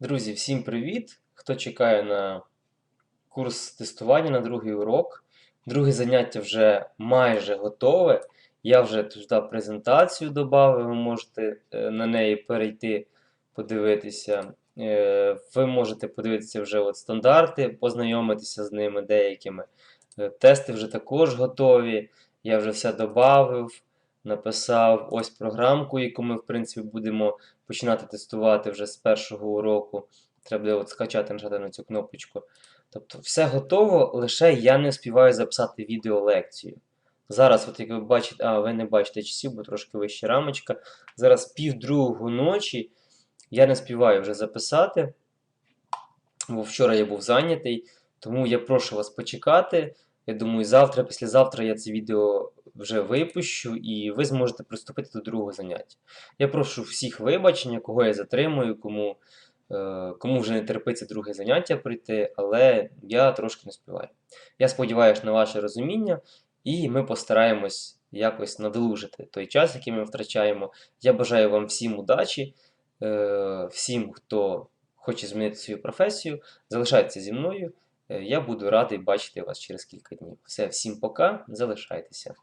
Друзі, всім привіт! Хто чекає на курс тестування на другий урок. Друге заняття вже майже готове. Я вже туди презентацію додав, ви можете е, на неї перейти, подивитися. Е, Ви можете подивитися вже от стандарти, познайомитися з ними деякими. Е, Тести вже також готові. Я вже все додав, написав ось програмку, яку ми, в принципі, будемо починати тестувати вже з першого уроку. Треба буде от скачати, нажати на цю кнопочку. Тобто все готово, лише я не співаю записати відеолекцію. Зараз, от як ви бачите, а ви не бачите часів, бо трошки вища рамочка. Зараз пів другого ночі. Я не співаю вже записати, бо вчора я був зайнятий. Тому я прошу вас почекати. Я думаю, завтра, післязавтра я це відео вже випущу, і ви зможете приступити до другого заняття. Я прошу всіх вибачення, кого я затримую, кому, е, кому вже не терпиться друге заняття прийти, але я трошки не співаю. Я сподіваюся на ваше розуміння, і ми постараємось якось надолужити той час, який ми втрачаємо. Я бажаю вам всім удачі, е, всім, хто хоче змінити свою професію, залишайтеся зі мною. Е, Я буду радий бачити вас через кілька днів. Все, всім пока, залишайтеся.